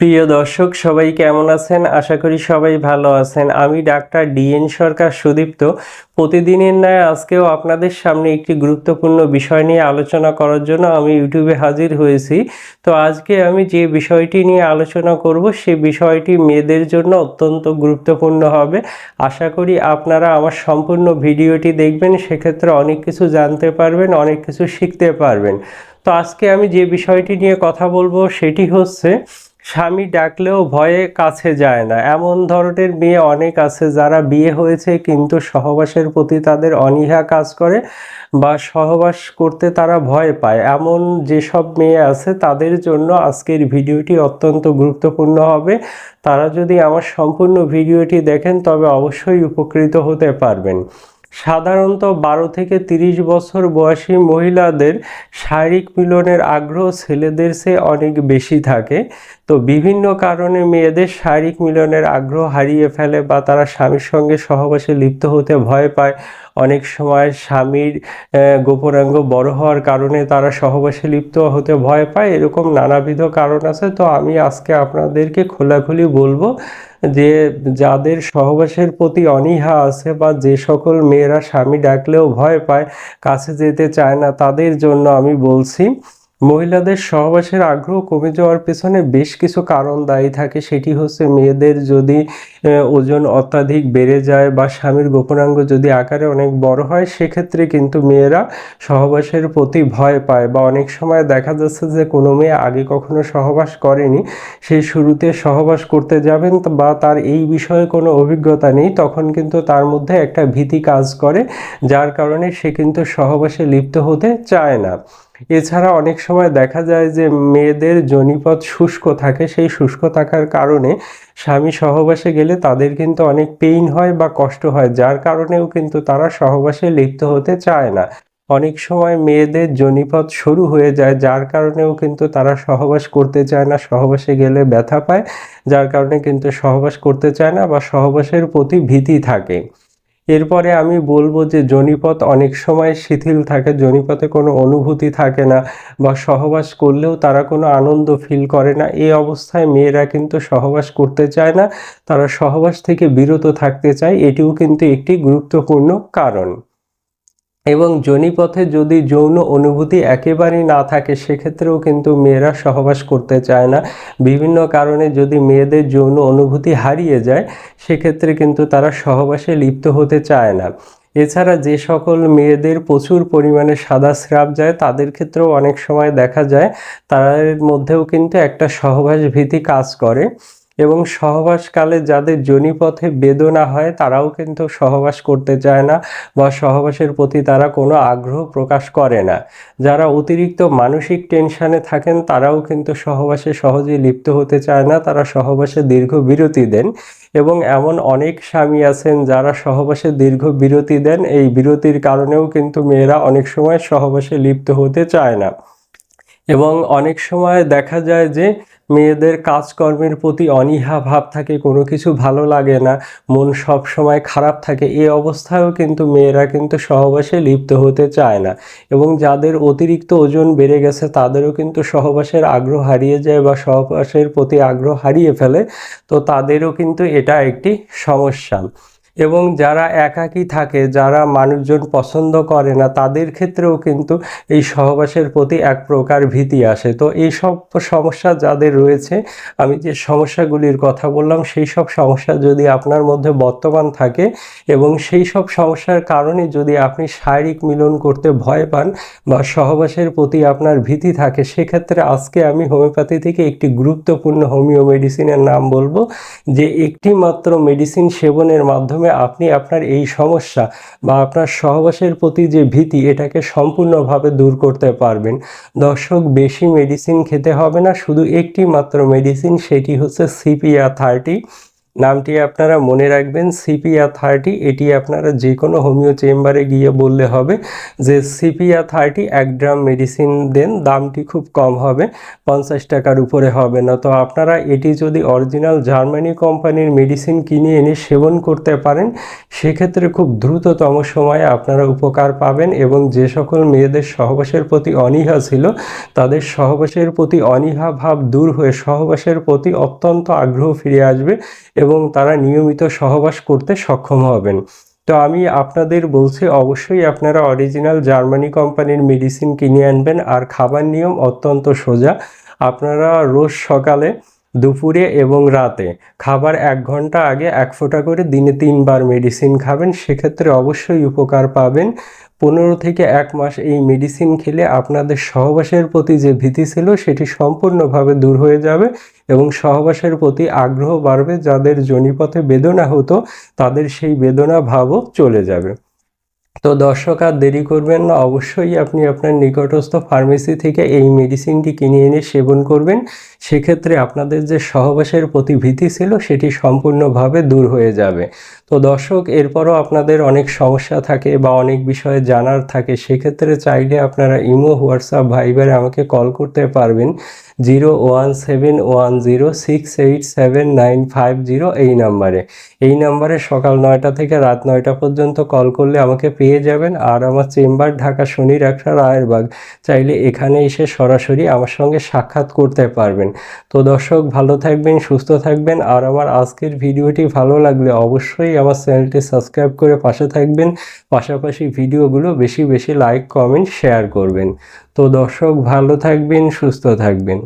প্রিয় দর্শক, সবাই কেমন আছেন? আশা করি সবাই ভালো আছেন। আমি ডাক্তার ডিএন সরকার সুদীপ্ত। প্রতিদিনের ন্যায় আজকেও আপনাদের সামনে একটি গুরুত্বপূর্ণ বিষয় নিয়ে আলোচনা করার জন্য আমি ইউটিউবে হাজির হয়েছি। তো আজকে আমি যে বিষয়টি নিয়ে আলোচনা করব, সে বিষয়টি মেয়েদের জন্য অত্যন্ত গুরুত্বপূর্ণ হবে। আশা করি আপনারা আমার সম্পূর্ণ ভিডিওটি দেখবেন, সেক্ষেত্রে অনেক কিছু জানতে পারবেন, অনেক কিছু শিখতে পারবেন। তো আজকে আমি যে বিষয়টি নিয়ে কথা বলব, সেটি হচ্ছে স্বামী ডাকলেও ভয়ে কাছে যায় না। এমন ধরনের মেয়ে অনেক আছে যারা বিয়ে হয়েছে কিন্তু সহবাসের প্রতি তাদের অনীহা কাজ করে বা সহবাস করতে তারা ভয় পায়। এমন যেসব মেয়ে আছে তাদের জন্য আজকের ভিডিওটি অত্যন্ত গুরুত্বপূর্ণ হবে। তারা যদি আমার সম্পূর্ণ ভিডিওটি দেখেন তবে অবশ্যই উপকৃত হতে পারবেন। সাধারণত বারো থেকে তিরিশ বছর বয়সী মহিলাদের শারীরিক মিলনের আগ্রহ ছেলেদের চেয়ে অনেক বেশি থাকে। তো বিভিন্ন কারণে মেয়েদের শারীরিক মিলনের আগ্রহ হারিয়ে ফেলে বা তারা স্বামীর সঙ্গে সহবাসে লিপ্ত হতে ভয় পায়। অনেক সময় স্বামীর গোপনাঙ্গ বড় হওয়ার কারণে তারা সহবাসে লিপ্ত হতে ভয় পায়। এরকম নানাবিধ কারণ আছে। তো আমি আজকে আপনাদেরকে খোলাখুলি বলব যে যাদের সহবাসের প্রতি অনীহা আছে বা যে সকল মেয়েরা স্বামী ডাকলেও ভয় পায়, কাছে যেতে চায় না, তাদের জন্য আমি বলছি মহিলাদের সহবাসের আগ্রহ কমে যাওয়ার পেছনে বেশ কিছু কারণ দায়ী থাকে। সেটি হচ্ছে মেয়েদের যদি ওজন অত্যাধিক বেড়ে যায় বা স্বামীর গোপনাঙ্গ যদি আকারে অনেক বড় হয়, সেক্ষেত্রে কিন্তু মেয়েরা সহবাসের প্রতি ভয় পায় বা অনেক সময় দেখা যাচ্ছে যে কোনো মেয়ে আগে কখনো সহবাস করেনি। সে শুরুতে সহবাস করতে যাবেন বা তার এই বিষয়ে কোনো অভিজ্ঞতা নেই, তখন কিন্তু তার মধ্যে একটা ভীতি কাজ করে, যার কারণে সে কিন্তু সহবাসে লিপ্ত হতে চায় না। এছাড়া অনেক সময় দেখা যায় যে মেয়েদের জনিপথ শুষ্ক থাকে, সেই শুষ্ক থাকার কারণে স্বামী সহবাসে গেলে তাদের কিন্তু অনেক পেইন হয় বা কষ্ট হয়, যার কারণেও কিন্তু তারা সহবাসে লিপ্ত হতে চায় না। অনেক সময় মেয়েদের জনিপথ সরু হয়ে যায়, যার কারণেও কিন্তু তারা সহবাস করতে চায় না, সহবাসে গেলে ব্যথা পায়, যার কারণে কিন্তু সহবাস করতে চায় না বা সহবাসের প্রতি ভীতি থাকে। এরপরে আমি বলব যে জনিপথ অনেক সময় শিথিল থাকে, জনিপথে কোনো অনুভূতি থাকে না বা সহবাস করলেও তারা কোনো আনন্দ ফিল করে না। এই অবস্থায় মেয়েরা কিন্তু সহবাস করতে চায় না, তারা সহবাস থেকে বিরত থাকতে চায়। এটিও কিন্তু একটি গুরুত্বপূর্ণ কারণ। এবং জনিপথে যদি যৌন অনুভূতি একেবারেই না থাকে, সেক্ষেত্রেও কিন্তু মেয়েরা সহবাস করতে চায় না। বিভিন্ন কারণে যদি মেয়েদের যৌন অনুভূতি হারিয়ে যায়, সেক্ষেত্রে কিন্তু তারা সহবাসে লিপ্ত হতে চায় না। এছাড়া যে সকল মেয়েদের প্রচুর পরিমাণে সাদা স্রাব যায়, তাদের ক্ষেত্রেও অনেক সময় দেখা যায়, তাদের মধ্যেও কিন্তু একটা সহবাস ভীতি কাজ করে। এবং সহবাসকালে যাদের জনিপথে বেদনা হয়, তারাও কিন্তু সহবাস করতে চায় না বা সহবাসের প্রতি তারা কোনো আগ্রহ প্রকাশ করে না। যারা অতিরিক্ত মানসিক টেনশানে থাকেন, তারাও কিন্তু সহবাসে সহজে লিপ্ত হতে চায় না, তারা সহবাসে দীর্ঘ বিরতি দেন এবং এমন অনেক স্বামী আছেন যারা সহবাসে দীর্ঘ বিরতি দেন, এই বিরতির কারণেও কিন্তু মেয়েরা অনেক সময় সহবাসে লিপ্ত হতে চায় না। এবং অনেক সময় দেখা যায় যে মেয়েদের কাজকর্মের প্রতি অনীহা ভাব থাকে, কোনো কিছু ভালো লাগে না, মন সব সময় খারাপ থাকে এই অবস্থায়ও কিন্তু মেয়েরা কিন্তু সহবাসে লিপ্ত হতে চায় না এবং যাদের অতিরিক্ত ওজন বেড়ে গেছে তাদেরও কিন্তু সহবাসের আগ্রহ হারিয়ে যায় বা সহবাসের প্রতি আগ্রহ হারিয়ে ফেলে, তো তাদেরও কিন্তু এটা একটি সমস্যা। এবং যারা একাকী থাকে, যারা মানুষজন পছন্দ করে না, তাদের ক্ষেত্রেও কিন্তু এই সহবাসের প্রতি এক প্রকার ভীতি আসে। তো এই সব সমস্যা যাদের রয়েছে, আমি যে সমস্যাগুলির কথা বললাম, সেই সব সমস্যা যদি আপনার মধ্যে বর্তমান থাকে এবং সেই সব সমস্যার কারণে যদি আপনি শারীরিক মিলন করতে ভয় পান বা সহবাসের প্রতি আপনার ভীতি থাকে, সেক্ষেত্রে আজকে আমি হোমিওপ্যাথি থেকে একটি গুরুত্বপূর্ণ হোমিও মেডিসিনের নাম বলব, যে একটি মাত্র মেডিসিন সেবনের মাধ্যমে আপনি আপনার এই সমস্যা বা আপনার সহবাসের প্রতি যে ভীতি, এটাকে সম্পূর্ণভাবে দূর করতে পারবেন। দর্শক, বেশি মেডিসিন খেতে হবে না, শুধু একটি মাত্র মেডিসিন সেটি হচ্ছে সিপিআর থার্টি নামটি আপনারা মনে রাখবেন সিপিয়া থার্টি এটি আপনারা যে কোনো হোমিও চেম্বারে গিয়ে বললে হবে যে সিপিয়া থার্টি এক গ্রাম মেডিসিন দেন, দামটি খুব কম হবে, পঞ্চাশ টাকার উপরে হবে না। তো আপনারা এটি যদি অরিজিনাল জার্মানি কোম্পানির মেডিসিন কিনে এনে সেবন করতে পারেন, সেক্ষেত্রে খুব দ্রুততম সময়ে আপনারা উপকার পাবেন এবং যে সকল মেয়েদের সহবাসের প্রতি অনীহা ছিল, তাদের সহবাসের প্রতি অনীহা ভাব দূর হয়ে সহবাসের প্রতি অত্যন্ত আগ্রহ ফিরে আসবে এবং তারা নিয়মিত সহবাস করতে সক্ষম হবেন। তো আমি আপনাদের বলছি, অবশ্যই আপনারা অরিজিনাল জার্মানি কোম্পানির মেডিসিন কিনে আনবেন আর খাবার নিয়ম অত্যন্ত সোজা। আপনারা রোজ সকালে, দুপুরে এবং রাতে খাবার এক ঘণ্টা আগে এক ফোঁটা করে দিনে তিনবার মেডিসিন খাবেন। সেক্ষেত্রে অবশ্যই উপকার পাবেন। পনেরো থেকে এক মাস এই মেডিসিন খেলে আপনাদের সহবাসের প্রতি যে ভীতি ছিল, সেটি সম্পূর্ণভাবে দূর হয়ে যাবে এবং সহবাসের প্রতি আগ্রহ বাড়বে। যাদের জনিপথে বেদনা হতো, তাদের সেই বেদনা ভাবও চলে যাবে। তো দর্শক, আর দেরি করবেন না, অবশ্যই আপনি আপনার নিকটস্থ ফার্মেসি থেকে এই মেডিসিনটি কিনে এনে সেবন করবেন। সেক্ষেত্রে আপনাদের যে সহবাসের প্রতি ভীতি ছিল, সেটি সম্পূর্ণভাবে দূর হয়ে যাবে। তো দর্শক, এরপরও আপনাদের অনেক সমস্যা থাকে বা অনেক বিষয়ে জানার থাকে, সেক্ষেত্রে চাইলে আপনারা ইমো, হোয়াটসঅ্যাপ, ভাইবারে আমাকে কল করতে পারবেন। Zero one seven one zero six eight seven nine five zero এই নাম্বারে। এই নাম্বারে সকাল নয়টা থেকে রাত নয়টা পর্যন্ত কল করলে আমাকে পেয়ে যাবেন। আর আমার চেম্বার ঢাকা শনি রাখা রায়েরবাগ চাইলে এখানে এসে সরাসরি আমার সঙ্গে সাক্ষাৎ করতে পারবেন। তো দর্শক, ভালো থাকবেন, সুস্থ থাকবেন। আর আমার আজকের ভিডিওটি ভালো লাগলে অবশ্যই আমার চ্যানেলটি সাবস্ক্রাইব করে পাশে থাকবেন। পাশাপাশি ভিডিওগুলো বেশি বেশি লাইক, কমেন্ট, শেয়ার করবেন। তো দর্শক, ভালো থাকবেন, সুস্থ থাকবেন।